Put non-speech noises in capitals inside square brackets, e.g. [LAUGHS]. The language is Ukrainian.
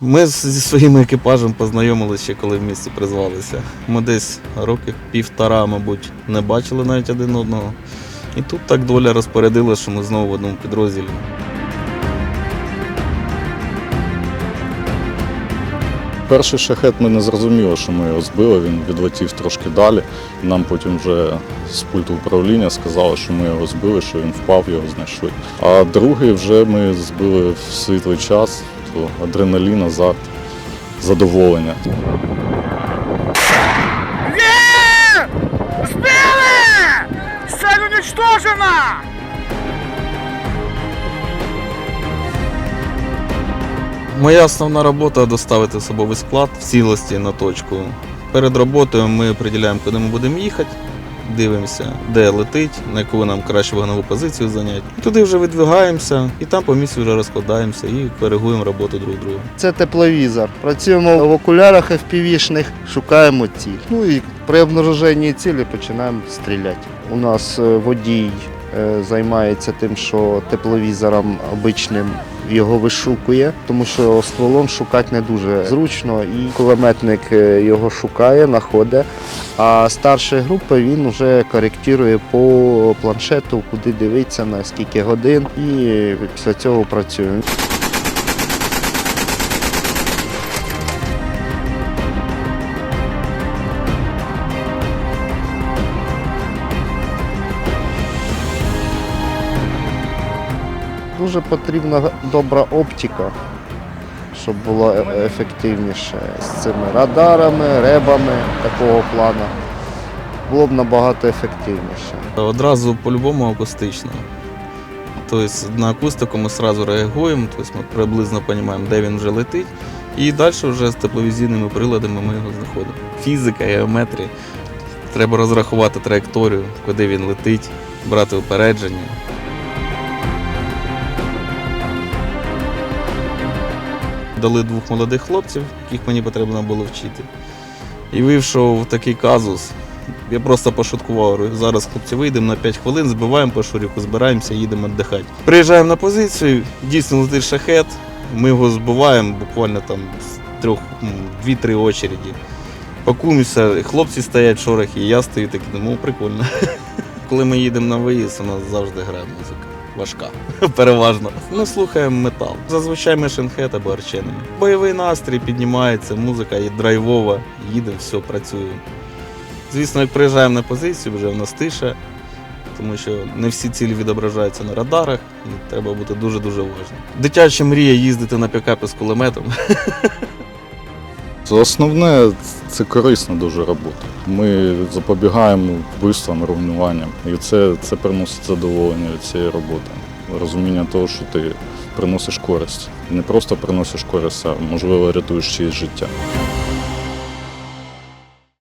Ми зі своїм екіпажем познайомилися ще коли в місті призвалися. Ми десь років півтора, мабуть, не бачили навіть один одного. І тут так доля розпорядила, що ми знову в одному підрозділі. Перший шахет ми не зрозуміли, що ми його збили, він відлетів трошки далі. Нам потім вже з пульту управління сказали, що ми його збили, що він впав, його знайшли. А другий вже ми збили в світлий час, то адреналін, азарт, задоволення. Сбили! Цель уничтожена! Моя основна робота доставити особовий склад в цілості на точку. Перед роботою ми приділяємо, куди ми будемо їхати, дивимося, де летить, на яку нам краще вогнову позицію зайняти. Туди вже видвигаємося, і там по місці вже розкладаємося і коригуємо роботу друг друга. Це тепловізор. Працюємо в окулярах FPV-шних, шукаємо ціль. Ну і при обнаруженні цілі починаємо стріляти. У нас е, водій е, займається тим, що тепловізором обичним його вишукує, тому що стволом шукати не дуже зручно, і кулеметник е, його шукає, знаходить. А старша групи він вже коректує по планшету, куди дивитися, на скільки годин, і після цього працюємо. Дуже потрібна добра оптика, щоб було е- ефективніше з цими радарами, ребами такого плану. Було б набагато ефективніше. Одразу по-любому акустично. Тобто на акустику ми одразу реагуємо, тобто ми приблизно розуміємо, де він вже летить. І далі вже з тепловізійними приладами ми його знаходимо. Фізика, геометрія. Треба розрахувати траєкторію, куди він летить, брати упередження. Дали двох молодих хлопців, яких мені потрібно було вчити. І вийшов такий казус. Я просто пошуткував. Зараз хлопці вийдемо на 5 хвилин, збиваємо по шуріку, збираємося, їдемо віддихати. Приїжджаємо на позицію, дійсно летить шахет, ми його збиваємо буквально там з трьох, дві-три очереді. Пакуємося, хлопці стоять в шорохі, і я стою такий, думаю, прикольно. [LAUGHS] Коли ми їдемо на виїзд, у нас завжди грає музика. Важка, [LAUGHS] переважно. Ми слухаємо метал. Зазвичай ми шенхет або арченами. Бойовий настрій піднімається, музика є драйвова, їдемо, все, працюємо. Звісно, як приїжджаємо на позицію, вже в нас тиша, тому що не всі цілі відображаються на радарах, і треба бути дуже-дуже уважним. Дитяча мрія їздити на пікапі з кулеметом. [LAUGHS] Основне це корисна дуже робота. Ми запобігаємо вбивствам, руйнуванням. І це, це приносить задоволення від цієї роботи. Розуміння того, що ти приносиш користь. Не просто приносиш користь, а можливо рятуєш чиєсь життя.